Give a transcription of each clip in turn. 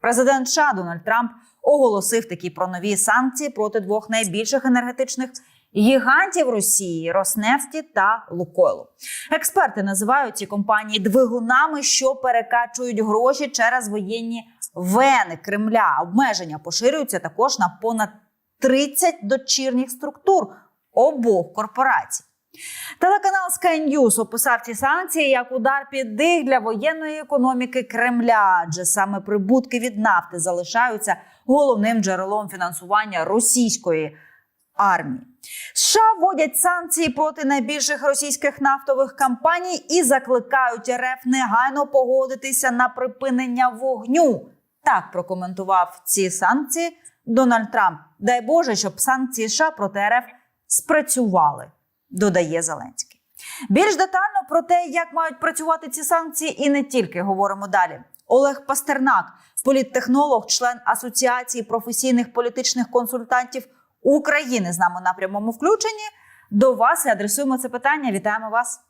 Президент США Дональд Трамп оголосив такі про нові санкції проти двох найбільших енергетичних гігантів Росії Роснефті та Лукойлу. Експерти називають ці компанії двигунами, що перекачують гроші через воєнні вени Кремля. Обмеження поширюються також на понад 30 дочірніх структур обох корпорацій. Телеканал Sky News описав ці санкції як удар під дих для воєнної економіки Кремля, адже саме прибутки від нафти залишаються головним джерелом фінансування російської армії. США вводять санкції проти найбільших російських нафтових компаній і закликають РФ негайно погодитися на припинення вогню. Так прокоментував ці санкції Дональд Трамп. Дай Боже, щоб санкції США проти РФ спрацювали, додає Зеленський. Більш детально про те, як мають працювати ці санкції, і не тільки говоримо далі. Олег Пастернак, політтехнолог, член Асоціації професійних політичних консультантів України, з нами на прямому включенні. До вас і адресуємо це питання. Вітаємо вас.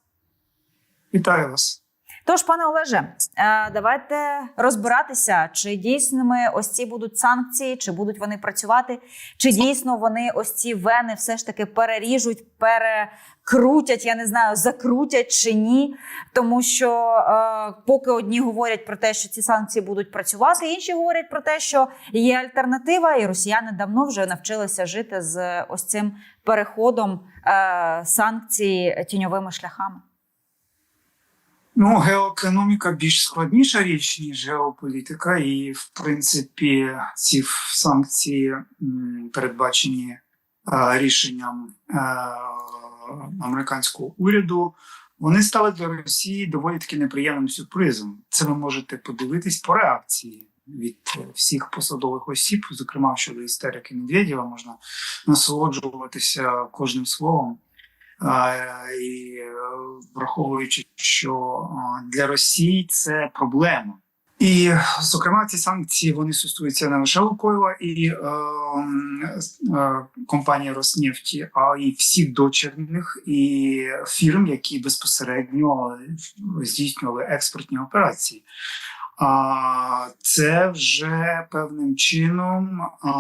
Вітаю вас. Тож, пане Олеже, е, давайте розбиратися, чи дійсними ось ці будуть санкції, чи будуть вони працювати, чи дійсно вони ось ці вени все ж таки переріжуть, перекрутять, я не знаю, закрутять чи ні. Тому що е, поки одні говорять про те, що ці санкції будуть працювати, інші говорять про те, що є альтернатива, і росіяни давно вже навчилися жити з ось цим переходом е, санкцій тіньовими шляхами. Ну, геоекономіка більш складніша річ, ніж геополітика, і, в принципі, ці санкції передбачені е, рішенням е, американського уряду. Вони стали для Росії доволі таки неприємним сюрпризом. Це ви можете подивитись по реакції від всіх посадових осіб, зокрема щодо істерики Медведєва, можна насолоджуватися кожним словом. І е, враховуючи, що для Росії це проблема. І, зокрема, ці санкції вони стосуються не лише Лукойла і е, е, компанії Роснефті, а й всіх дочерних і фірм, які безпосередньо здійснювали експортні операції. А це вже певним чином. А,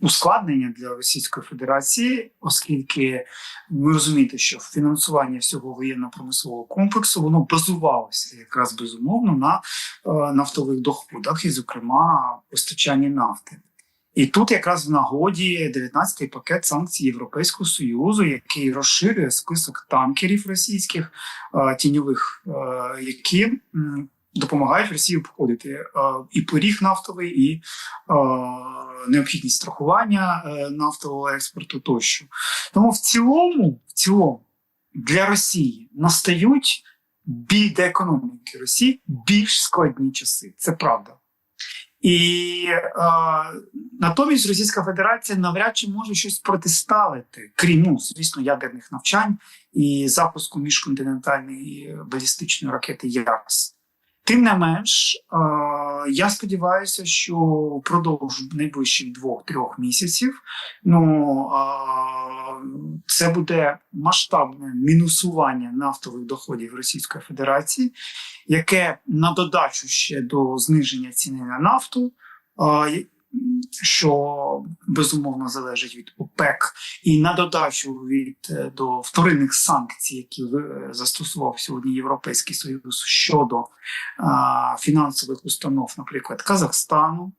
ускладнення для Російської Федерації, оскільки ви розумієте, що фінансування всього воєнно-промислового комплексу воно базувалося якраз безумовно на е, нафтових доходах, і, зокрема, постачанні нафти. І тут якраз в нагоді 19-й пакет санкцій Європейського союзу, який розширює список танкерів російських е, тіньових, е, які допомагають Росії обходити і поріг нафтовий, і необхідність страхування е, нафтового експорту тощо. Тому в цілому, в цілому для Росії настають біль економіки Росії більш складні часи. Це правда. І е, натомість Російська Федерація навряд чи може щось протиставити, крім ну, звісно, ядерних навчань і запуску міжконтинентальної балістичної ракети ЯРС. Тим не менш, е, я сподіваюся, що впродовж найближчих двох-трьох місяців ну, це буде масштабне мінусування нафтових доходів Російської Федерації, яке на додачу ще до зниження ціни на нафту. Що безумовно залежить від ОПЕК, і на додачу від е, до вторинних санкцій, які е, застосував сьогодні Європейський Союз щодо а, фінансових установ, наприклад, Казахстану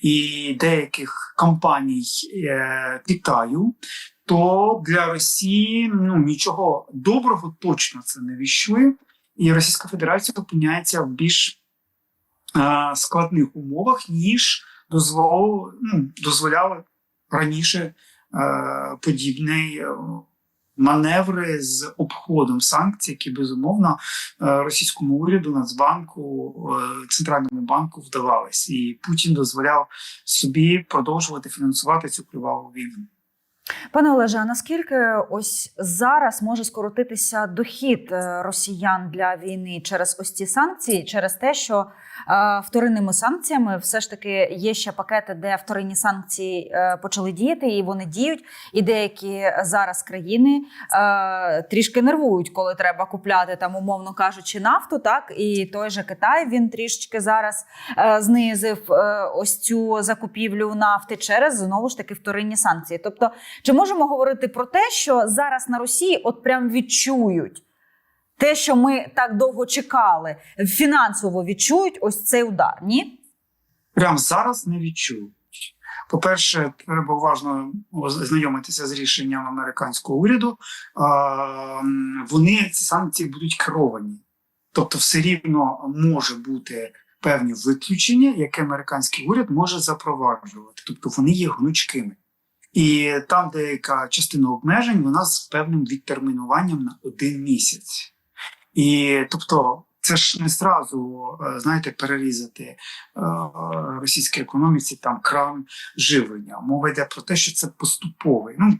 і деяких компаній е, Китаю. То для Росії ну нічого доброго точно це не війшли, і Російська Федерація опиняється в більш е, складних умовах ніж дозвол, ну, дозволяли раніше е, подібний е, маневри з обходом санкцій, які безумовно е, російському уряду, Нацбанку, е, центральному банку вдавались, і Путін дозволяв собі продовжувати фінансувати цю криваву війну. Пане Олеже, а наскільки ось зараз може скоротитися дохід е, росіян для війни через ось ці санкції, через те, що е, вторинними санкціями все ж таки є ще пакети, де вторинні санкції е, почали діяти, і вони діють. І деякі зараз країни трішки нервують, коли треба купляти там, умовно кажучи, нафту. Так і той же Китай він трішечки зараз знизив ось цю закупівлю нафти через знову ж таки вторинні санкції. Тобто, чи можемо говорити про те, що зараз на Росії от прям відчують те, що ми так довго чекали, фінансово відчують ось цей удар? Ні? Прямо зараз не відчують. По-перше, треба уважно знайомитися з рішенням американського уряду. Вони ці санкції будуть керовані, тобто, все рівно може бути певні виключення, які американський уряд може запроваджувати. Тобто вони є гнучкими. І там деяка частина обмежень вона з певним відтермінуванням на один місяць. І тобто, це ж не зразу, е, знаєте, перерізати е, російській економіці там кран живлення. Мова йде про те, що це поступовий. Ну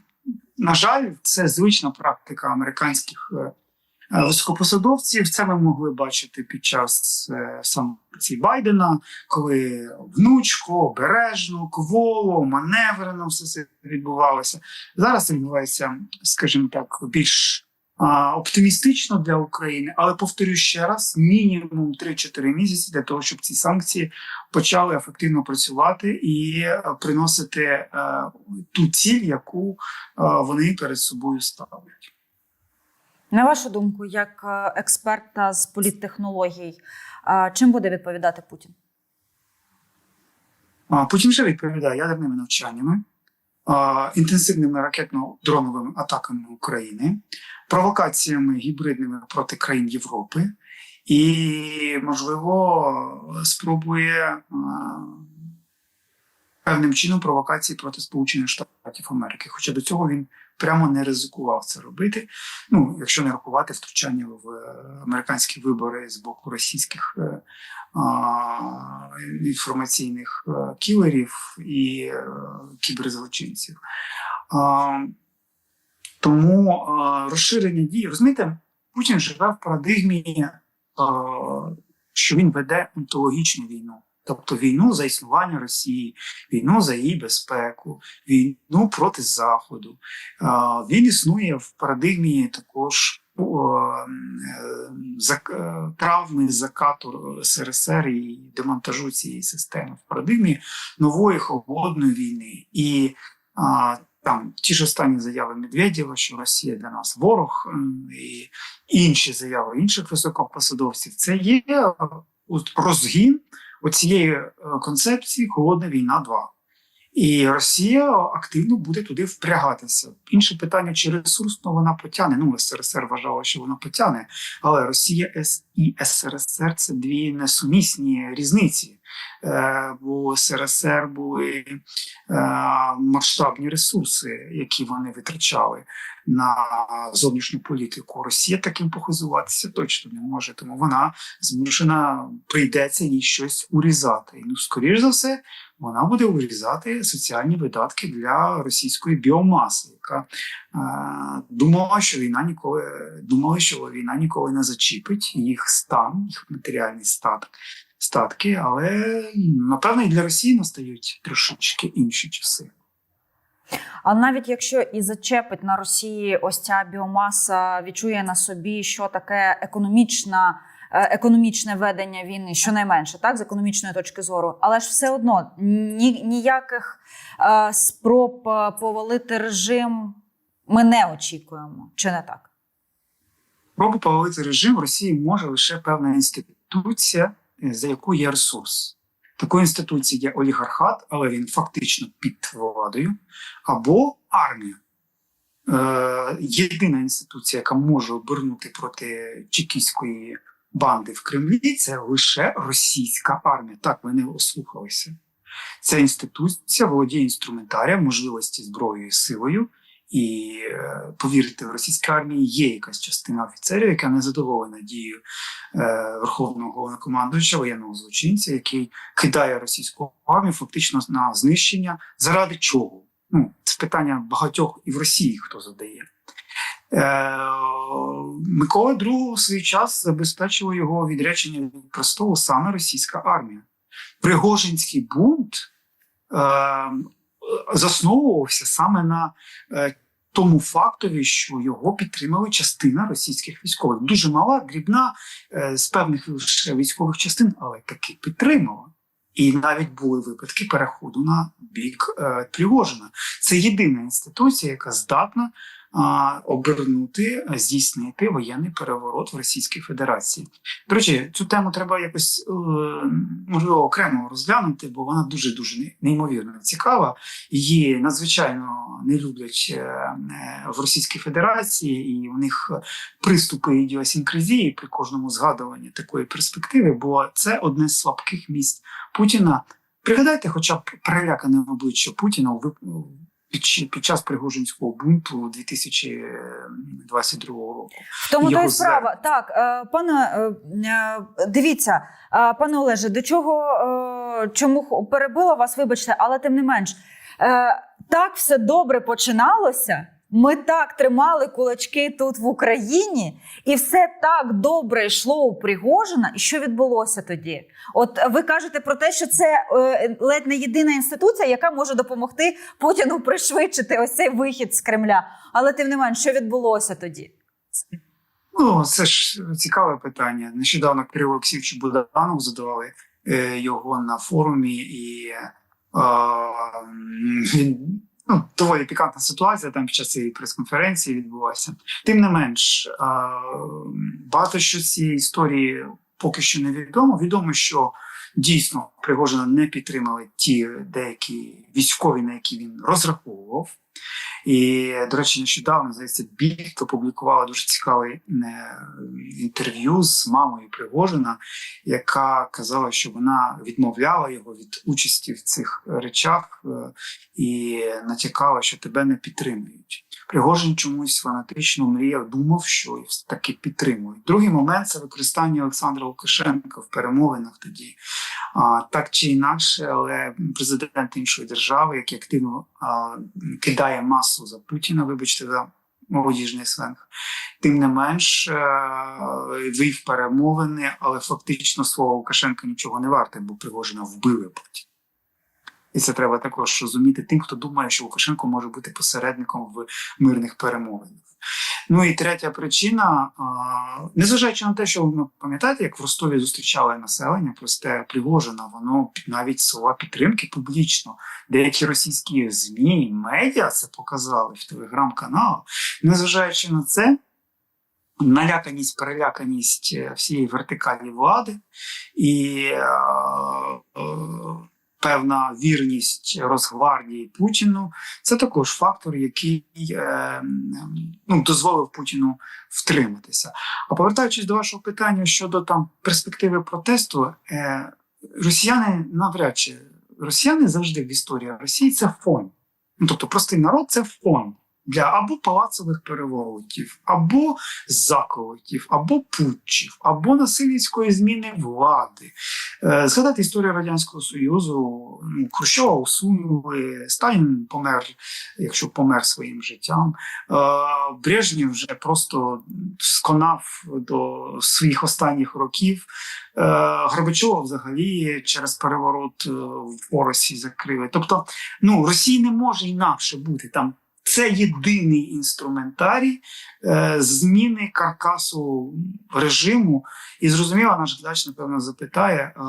на жаль, це звична практика американських е, високопосадовців. Це ми могли бачити під час е, санкцій Байдена, коли внучко, обережно, кволо, маневрено все це відбувалося. Зараз це відбувається, скажімо так, більш оптимістично для України, але повторю ще раз: мінімум 3-4 місяці для того, щоб ці санкції почали ефективно працювати і е, приносити е, ту ціль, яку е, вони перед собою ставлять. На вашу думку, як е, експерта з політтехнологій, е, чим буде відповідати Путін? Путін вже відповідає ядерними навчаннями, інтенсивними ракетно-дроновими атаками України, провокаціями гібридними проти країн Європи і, можливо, спробує певним чином провокації проти Сполучених Штатів Америки. Хоча до цього він прямо не ризикував це робити. Ну, якщо не рахувати втручання в е, американські вибори з боку російських е, інформаційних е, кілерів і кіберзлочинців. Тому розширення дій, розумієте, Путін живе в парадигмі, що він веде онтологічну війну. Тобто війну за існування Росії, війну за її безпеку, війну проти Заходу. Він існує в парадигмі також е, е, травми закату СРСР і демонтажу цієї системи в парадигмі нової холодної війни. І там ті ж останні заяви Медведєва, що Росія для нас ворог, і інші заяви інших високопосадовців, це є е, розгін оцієї е, концепції Холодна війна 2. І Росія активно буде туди впрягатися. Інше питання, чи ресурсно вона потягне. Ну, СРСР вважала, що вона потягне, але Росія і СРСР це дві несумісні різниці. Е, бо СРСР були е, масштабні ресурси, які вони витрачали на зовнішню політику. Росія таким похизуватися точно не може, тому вона змушена прийдеться їй щось урізати. Ну, скоріш за все, вона буде урізати соціальні видатки для російської біомаси, яка е, думала, що війна ніколи думали, що війна ніколи не зачіпить їх стан, їх матеріальний статок. Статки, але напевно і для Росії настають трошечки інші часи. А навіть якщо і зачепить на Росії ось ця біомаса, відчує на собі, що таке економічна. Е, Економічне ведення війни, щонайменше, так з економічної точки зору, але ж все одно ні, ніяких е, спроб е, повалити режим ми не очікуємо, чи не так? Пробу повалити режим в Росії може лише певна інституція, е, за яку є ресурс. Такою інституцією є олігархат, але він фактично під владою, або армія. Е, єдина інституція, яка може обернути проти чекістської банди в Кремлі, це лише російська армія. Так, ви не ослухалися. Ця інституція володіє інструментарієм, можливості зброєю і силою. І е, повірте, в російській армії є якась частина офіцерів, яка не задоволена дією е, верховного головнокомандуюча воєнного злочинця, який кидає російську армію фактично на знищення. Заради чого? Ну, це питання багатьох і в Росії хто задає. Е, Микола II у свій час забезпечила його відречення від престолу саме російська армія. Пригожинський бунт е, засновувався саме на е, тому фактові, що його підтримала частина російських військових. Дуже мала, дрібна з певних військових частин, але таки підтримала. І навіть були випадки переходу на бік Пригожина. Це єдина інституція, яка здатна обернути, здійснити воєнний переворот в Російській Федерації. До речі, цю тему треба якось е, можливо окремо розглянути, бо вона дуже дуже неймовірно цікава. Її надзвичайно не люблять е, е, в Російській Федерації, і у них приступи ідіосінкразії при кожному згадуванні такої перспективи, бо це одне з слабких місць Путіна. Пригадайте, хоча б перелякане обличчя Путіна у під, під час Пригожинського бунту 2022 року. В тому та й справа. Так, е, пане, е, е, дивіться, пане Олеже, до чого чому перебила вас, вибачте, але тим не менш, так все добре починалося. Ми так тримали кулачки тут в Україні, і все так добре йшло у Пригожина. І що відбулося тоді? От ви кажете про те, що це е, ледь не єдина інституція, яка може допомогти Путіну пришвидшити ось цей вихід з Кремля. Але тим не менш, що відбулося тоді? Ну, це ж цікаве питання. Нещодавно Кирило Олексійовичу Буданов задавали е, його на форумі, і е, він ну, доволі пікантна ситуація там під час цієї прес-конференції відбулася. Тим не менш, багато що цієї історії поки що не відомо. Відомо, що дійсно Пригожина не підтримали ті деякі військові, на які він розраховував. І, до речі, нещодавно здається, Більд опублікувала дуже цікаве інтерв'ю з мамою Пригожина, яка казала, що вона відмовляла його від участі в цих речах е, і натякала, що тебе не підтримують. Пригожин чомусь фанатично мріяв, думав, що таки підтримують. Другий момент це використання Олександра Лукашенка в перемовинах тоді. А, так чи інакше, але президент іншої держави, який активно а, кидає масу за Путіна, вибачте за молодіжний сленг, тим не менш е, вів перемовини, але фактично слово Лукашенка нічого не варте, бо Пригожина вбили потім. І це треба також розуміти тим, хто думає, що Лукашенко може бути посередником в мирних перемовинах. Ну і третя причина, незважаючи на те, що ви пам'ятаєте, як в Ростові зустрічали населення, просте Пригожина, воно навіть слова підтримки публічно. Деякі російські ЗМІ, медіа це показали в телеграм-каналах. Незважаючи на це, наляканість, переляканість е, всієї вертикалі влади і е, е, певна вірність Росгвардії Путіну це також фактор, який е, ну, дозволив Путіну втриматися. А повертаючись до вашого питання щодо там перспективи протесту, е, росіяни навряд чи росіяни завжди в історії Росії це фон. Ну, тобто простий народ це фон для або палацових переворотів, або заколотів, або путчів, або насильницької зміни влади. Е, Згадати історію Радянського Союзу, ну, Хрущова усунули, Сталін помер, якщо помер своїм життям. Е, Брежнєв вже просто сконав до своїх останніх років. Е, Горбачова взагалі через переворот в Оросі закрили. Тобто, ну, Росії не може інакше бути там. Це єдиний інструментарій е, зміни каркасу режиму. І зрозуміло, наш глядач, напевно, запитає, е,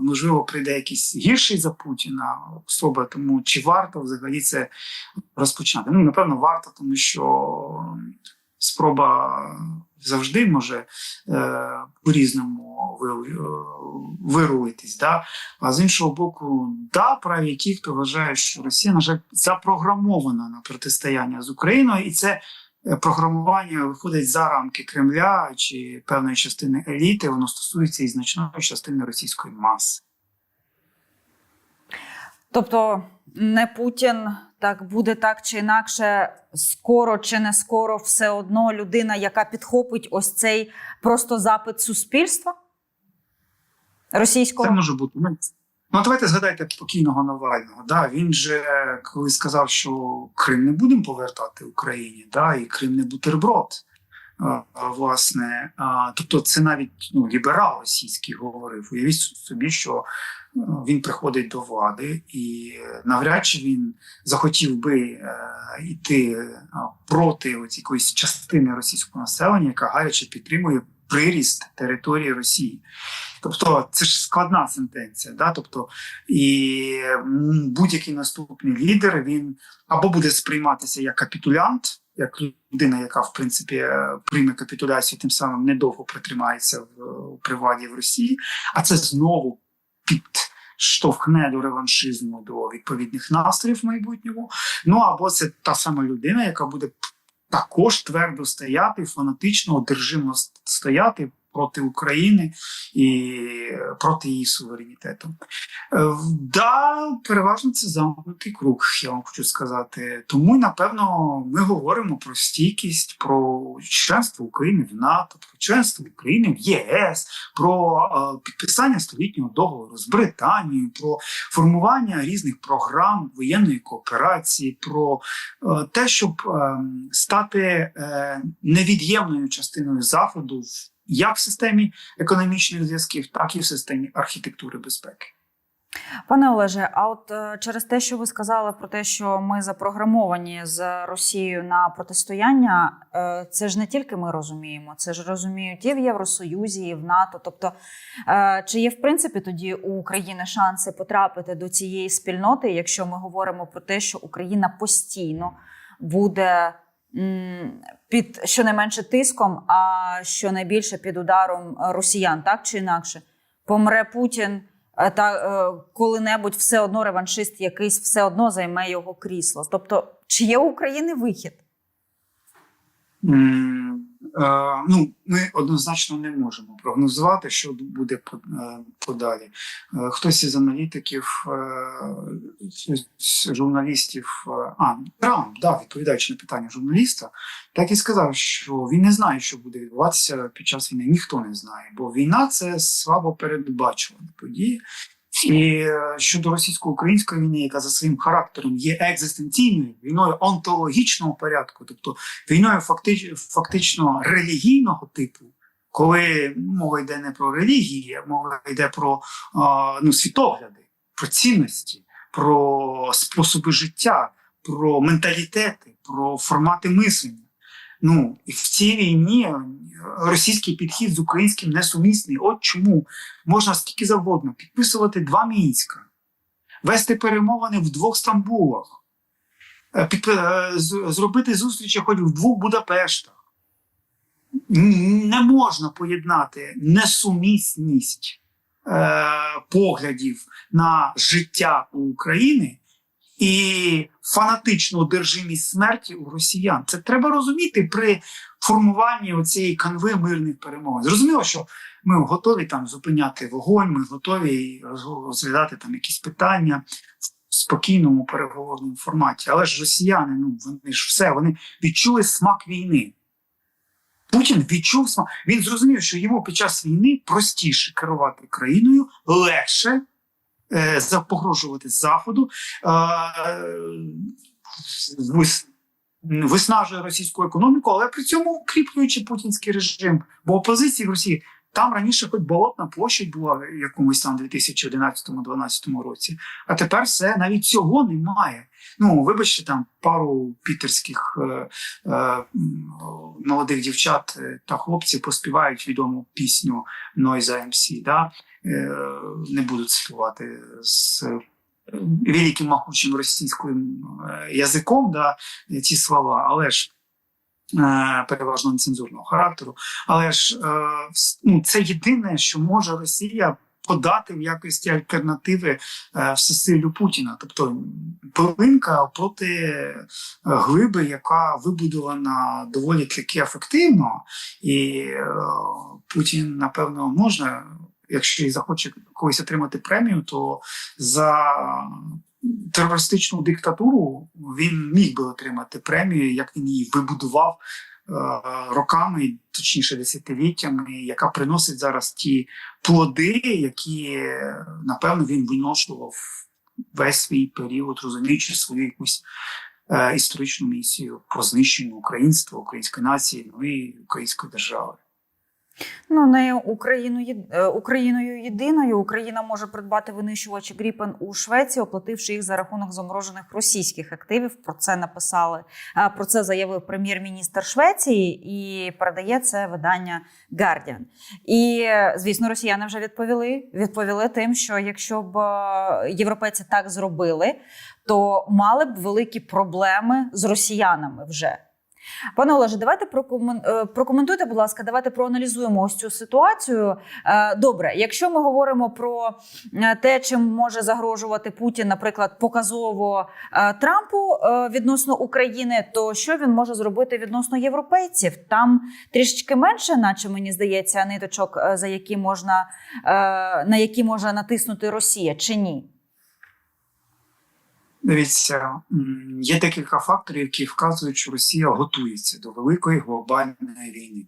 можливо, прийде якийсь гірший за Путіна особа, тому чи варто взагалі це розпочати? Ну, напевно, варто, тому що спроба завжди може е, по-різному вирулитись. Да? А з іншого боку, да, праві ті, хто вважає, що Росія, на жаль, запрограмована на протистояння з Україною, і це е, програмування виходить за рамки Кремля чи певної частини еліти, воно стосується і значної частини російської маси. Тобто не Путін так буде так чи інакше, скоро чи не скоро, все одно людина, яка підхопить ось цей просто запит суспільства Це російського. може бути. ну, Ну, давайте згадайте покійного Навального. Да? Він же коли сказав, що Крим не будемо повертати Україні, да? і Крим не бутерброд. Власне, тобто, це навіть ну, ліберал російський говорив. Уявіть собі, що е, він приходить до влади, і навряд чи він захотів би е, йти е, проти якоїсь частини російського населення, яка гаряче підтримує приріст території Росії. Тобто це ж складна сентенція. Да? Тобто, і будь-який наступний лідер він або буде сприйматися як капітулянт, як людина, яка в принципі е, прийме капітуляцію, тим самим недовго протримається в, при владі в Росії, а це знову підштовхне до реваншизму, до відповідних настроїв в майбутньому. Ну або це та сама людина, яка буде також твердо стояти, фанатично, одержимо стояти проти України і проти її суверенітету. Е, Да, переважно це замкнутий круг, я вам хочу сказати. Тому, напевно, ми говоримо про стійкість, про членство України в НАТО, про членство України в ЄС, про е, підписання столітнього договору з Британією, про формування різних програм воєнної кооперації, про е, те, щоб е, стати е, невід'ємною частиною заходу в як в системі економічних зв'язків, так і в системі архітектури безпеки. Пане Олеже, а от е, через те, що ви сказали про те, що ми запрограмовані з Росією на протистояння, е, це ж не тільки ми розуміємо, це ж розуміють і в Євросоюзі, і в НАТО. Тобто, е, чи є в принципі тоді у України шанси потрапити до цієї спільноти, якщо ми говоримо про те, що Україна постійно буде під щонайменше тиском, а щонайбільше під ударом росіян, так чи інакше, помре Путін. Е, та е, коли-небудь все одно реваншист якийсь все одно займе його крісло. Тобто, чи є у України вихід? Ну, ми однозначно не можемо прогнозувати, що буде е, подалі. Е, Хтось із аналітиків, е, журналістів, е, а Трамп, да, відповідаючи на питання журналіста, так і сказав, що він не знає, що буде відбуватися під час війни. Ніхто не знає, бо війна це слабо передбачувана подія. І е, щодо російсько-української війни, яка за своїм характером є екзистенційною війною онтологічного порядку, тобто війною фактично, фактично релігійного типу, коли мова йде не про релігії, мова йде про ну, світогляди, про цінності, про способи життя, про менталітети, про формати мислення. Ну в цій війні е, російський підхід з українським несумісний. От чому можна скільки завгодно підписувати два мінська, вести перемовини в двох Стамбулах, е, під, е, зробити зустрічі хоч в двох Будапештах. Не можна поєднати несумісність е, поглядів на життя України і фанатичну одержимість смерті у росіян. Це треба розуміти при формуванні цієї канви мирних перемовин. Зрозуміло, що ми готові там зупиняти вогонь, ми готові розглядати там якісь питання спокійному переговорному форматі. Але ж росіяни, ну вони ж все, вони відчули смак війни. Путін відчув смак. Він зрозумів, що йому під час війни простіше керувати країною, легше е, запогрожувати заходу, е, вис- виснажує російську економіку, але при цьому укріплюючи путінський режим. Бо опозиції в Росії там раніше хоч болотна площадь була в якомусь там 2011-2012 році, а тепер все навіть цього немає. Ну, вибачте, там пару пітерських е, е, молодих дівчат е, та хлопців поспівають відому пісню Noise MC, да? е, не буду цитувати з е, великим махучим російським е, язиком, да, ці слова, але ж переважно нецензурного характеру. Але ж е, ну, це єдине, що може Росія подати в якості альтернативи е, всесилю Путіна. Тобто пилинка проти е, глиби, яка вибудована доволі таки ефективно, і е, Путін, напевно, можна, якщо захоче когось отримати премію, то за терористичну диктатуру він міг би отримати премію, як він її вибудував роками, точніше десятиліттями, яка приносить зараз ті плоди, які е, напевно він виношував весь свій період, розуміючи свою якусь е, історичну місію по знищенню українства, української нації, ну і української держави. Ну, не Україну е, Україною єдиною Україна може придбати винищувачі Гріпен у Швеції, оплативши їх за рахунок заморожених російських активів. Про це написали. е, Про це заявив прем'єр-міністр Швеції і передає це видання Guardian. І е, звісно, росіяни вже відповіли. Відповіли тим, що якщо б європейці так зробили, то мали б великі проблеми з росіянами вже. Пане Олеже, давайте е, прокоментуйте, будь ласка, давайте проаналізуємо ось цю ситуацію. Е, Добре, якщо ми говоримо про е, те, чим може загрожувати Путін, наприклад, показово Трампу відносно України, то що він може зробити відносно європейців? Там трішечки менше, наче мені здається, ниточок, за які можна на які може натиснути Росія, чи ні? Дивіться, є декілька факторів, які вказують, що Росія готується до великої глобальної війни.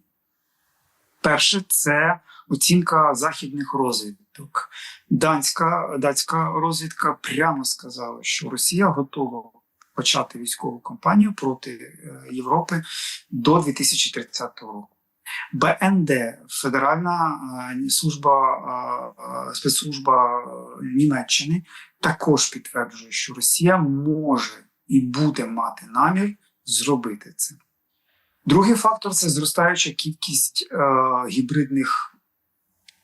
Перше, це оцінка західних розвідок. Данська, датська розвідка прямо сказала, що Росія готова почати військову кампанію проти е, Європи до 2030 року. БНД, Федеральна е, служба е, спецслужба Німеччини, також підтверджує, що Росія може і буде мати намір зробити це. Другий фактор це зростаюча кількість е, гібридних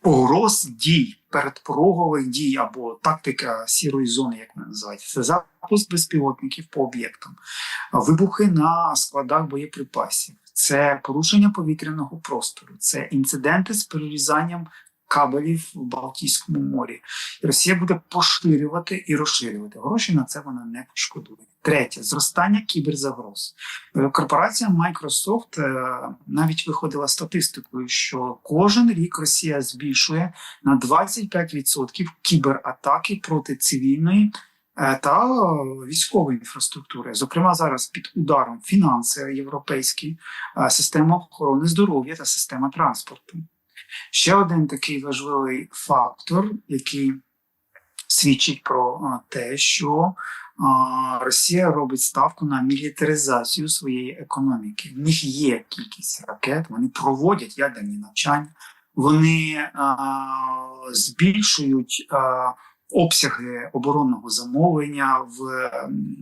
погроз дій, передпорогових дій або тактика сірої зони, як вона називається. Це запуск безпілотників по об'єктам, вибухи на складах боєприпасів, це порушення повітряного простору, це інциденти з перерізанням кабелів в Балтійському морі. І Росія буде поширювати і розширювати. Гроші на це вона не пошкодує. Третє зростання кіберзагроз. Е, Корпорація Microsoft е, навіть виходила статистикою, що кожен рік Росія збільшує на 25% кібератаки проти цивільної е, та військової інфраструктури. Зокрема, зараз під ударом фінанси європейські, система охорони здоров'я та система транспорту. Ще один такий важливий фактор, який свідчить про те, що Росія робить ставку на мілітаризацію своєї економіки. В них є кількість ракет, вони проводять ядерні навчання, вони збільшують. Обсяги оборонного замовлення, в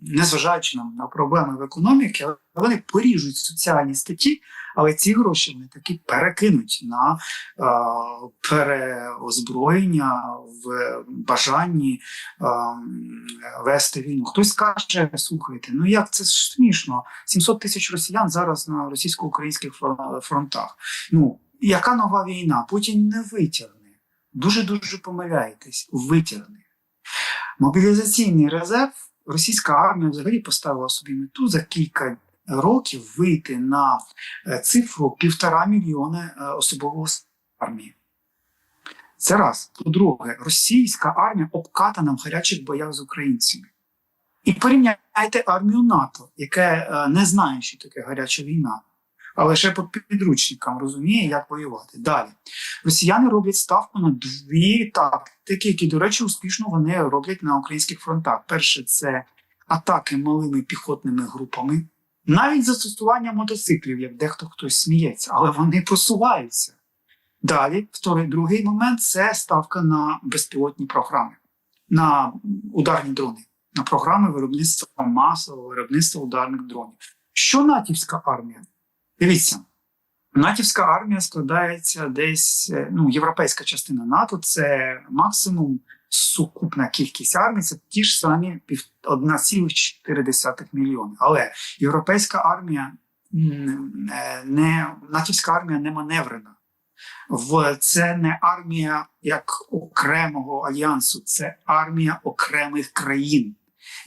незважаючи на, на проблеми в економіці, вони поріжуть соціальні статті, але ці гроші вони таки перекинуть на е, переозброєння в бажанні е, вести війну. Хтось скаже, слухайте, ну як це ж смішно? 700 тисяч росіян зараз на російсько-українських фронтах. Ну яка нова війна? Путін не витягне. Дуже дуже помиляєтесь, витягне. Мобілізаційний резерв російська армія взагалі поставила собі мету за кілька років вийти на е, цифру півтора мільйона е, особового армії. Це раз. По-друге, російська армія обкатана в гарячих боях з українцями. І порівняйте армію НАТО, яке е, не знає, що таке гаряча війна, а лише по підручникам розуміє, як воювати. Далі. Росіяни роблять ставку на дві тактики, які, до речі, успішно вони роблять на українських фронтах. Перше, це атаки малими піхотними групами, навіть застосування мотоциклів, як дехто хтось сміється, але вони просуваються. Далі, вторий, другий момент це ставка на безпілотні програми, на ударні дрони, на програми виробництва масового виробництва ударних дронів. Що натівська армія? Дивіться, натівська армія складається десь, е, ну, європейська частина НАТО це максимум сукупна кількість армій, це ті ж самі 1,4 мільйони. Але європейська армія е, не натівська армія не маневрена. В це не армія як окремого альянсу, це армія окремих країн,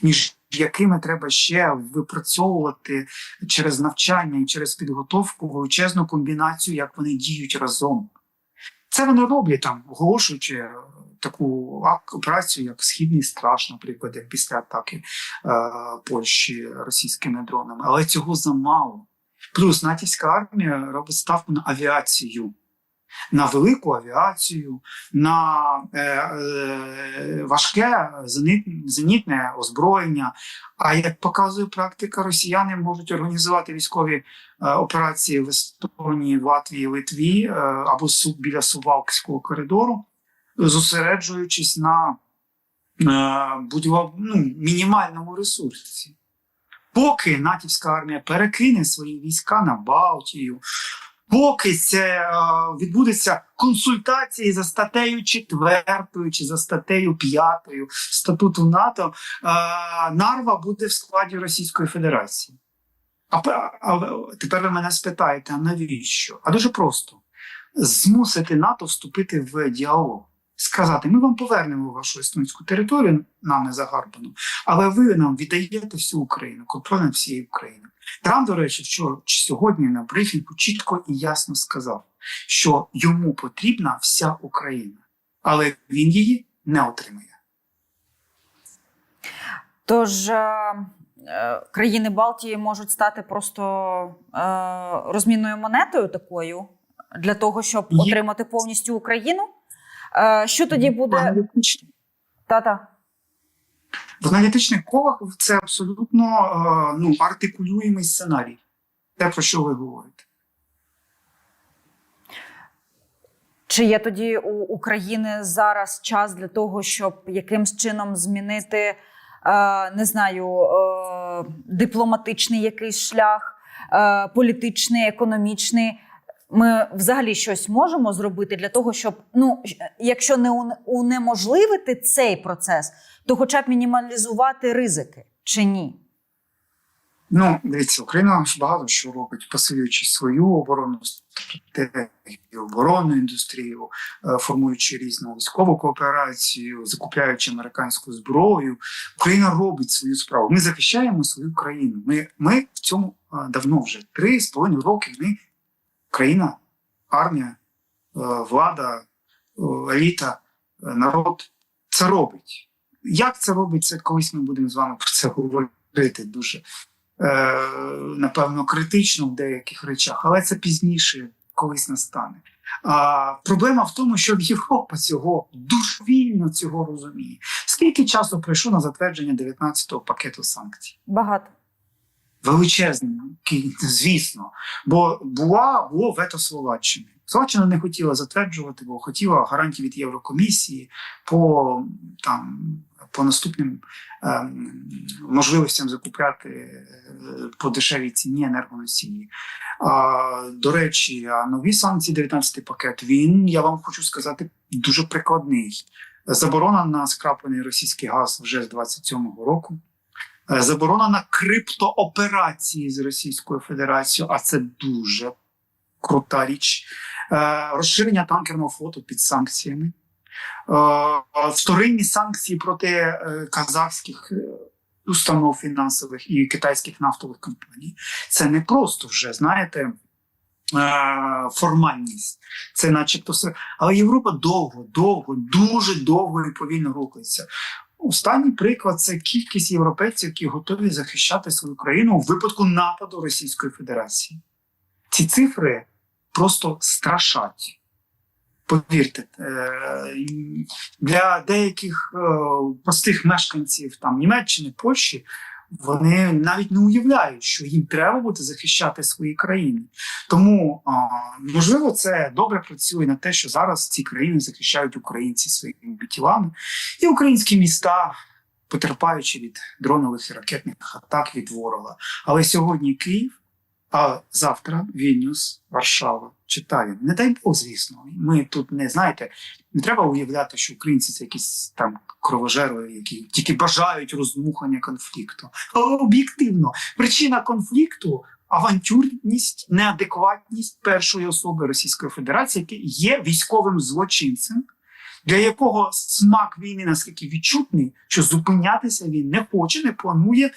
між якими треба ще випрацьовувати через навчання і через підготовку величезну комбінацію, як вони діють разом. Це вони роблять там, оголошуючи е, таку ак- операцію, як Східний страж, наприклад, як після атаки е, Польщі російськими дронами. Але цього замало. Плюс натівська армія робить ставку на авіацію, на велику авіацію, на е, е, важке зенітне озброєння. А як показує практика, росіяни можуть організувати військові е, операції в Естонії, Латвії, Литві е, або су- біля Сувалкського коридору, зосереджуючись на е, будь-якому ну, мінімальному ресурсі. Поки натівська армія перекине свої війська на Балтію, поки це е, відбудеться консультації за статтею 4 чи за статтею 5 статуту НАТО, е, Нарва буде в складі Російської Федерації. А, а тепер ви мене спитаєте, а навіщо? А дуже просто: змусити НАТО вступити в діалог. Сказати, ми вам повернемо вашу естонську територію, нам не загарбану, але ви нам віддаєте всю Україну, контроль над всією Україною. Трамп, до речі, вчора чи сьогодні на брифінгу чітко і ясно сказав, що йому потрібна вся Україна, але він її не отримає. Тож е, е, країни Балтії можуть стати просто е, розмінною монетою такою для того, щоб Є. отримати повністю Україну. Е, що тоді буде тата? в аналітичних колах це абсолютно е, ну, артикулюємий сценарій. Те, про що ви говорите. Чи є тоді у України зараз час для того, щоб якимсь чином змінити, е, не знаю, дипломатичний якийсь шлях, політичний, економічний? Ми взагалі щось можемо зробити для того, щоб, ну, якщо не унеможливити цей процес, то хоча б мінімалізувати ризики чи ні? Ну, дивіться, Україна багато що робить, посилюючи свою оборонну стратегію, оборонну індустрію, е, формуючи різну військову кооперацію, закупляючи американську зброю. Україна робить свою справу. Ми захищаємо свою країну. Ми, ми в цьому е, давно вже три з половиною роки. Ми країна, армія, е, влада, е, еліта, е, народ це робить. Як це робить, це колись ми будемо з вами про це говорити дуже напевно, критично в деяких речах, але це пізніше колись настане. А проблема в тому, що Європа цього дуже вільно цього розуміє. Скільки часу пройшло на затвердження 19-го пакету санкцій? Багато. Величезний, кі- звісно, бо була було вето Словаччини. Словаччина не хотіла затверджувати, бо хотіла гарантії від Єврокомісії по там по наступним ем, можливостям закупляти е, по дешевій ціні енергоносії. А, до речі, а нові санкції, 19 пакет, він, я вам хочу сказати, дуже прикладний. Заборона на скраплений російський газ вже з 27-го року. Е, Заборона на криптооперації з Російською Федерацією, а це дуже крута річ. Е, Розширення танкерного флоту під санкціями. Е, Вторинні санкції проти казахських установ фінансових і китайських нафтових компаній. Це не просто вже, знаєте, формальність. Це начебто все. Але Європа довго, довго, дуже довго і повільно рухається. Останній приклад це кількість європейців, які готові захищати свою країну у випадку нападу Російської Федерації. Ці цифри просто страшать. Повірте, е, для деяких е, простих мешканців там Німеччини, Польщі, вони навіть не уявляють, що їм треба буде захищати свої країни. Тому можливо, це добре працює на те, що зараз ці країни захищають українці своїми тілами, і українські міста, потерпаючи від дронових і ракетних атак від ворога. Але сьогодні Київ, а завтра Вільнюс, Варшава чи Талін. Не дай Бог, звісно. Ми тут не знаєте, не треба уявляти, що українці це якісь там кровожерли, які тільки бажають роздмухання конфлікту. Але об'єктивно, причина конфлікту. Авантюрність, неадекватність першої особи Російської Федерації, який є військовим злочинцем, для якого смак війни наскільки відчутний, що зупинятися він не хоче, не планує,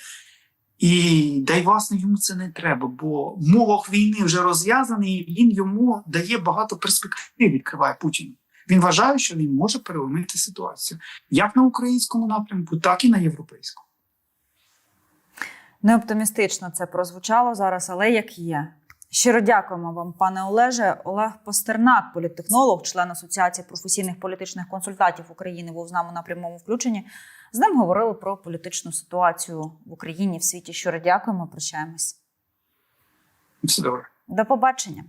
і дай власне йому це не треба, бо молох війни вже розв'язаний, і він йому дає багато перспектив, відкриває Путін. Він вважає, що він може переломити ситуацію як на українському напрямку, так і на європейському. Не оптимістично це прозвучало зараз, але як є. Щиро дякуємо вам, пане Олеже. Олег Постернак, політтехнолог, член Асоціації професійних політичних консультантів України, був з нами на прямому включенні. З ним говорили про політичну ситуацію в Україні в світі. Щиро дякуємо. Прощаємось. Все добре. До побачення.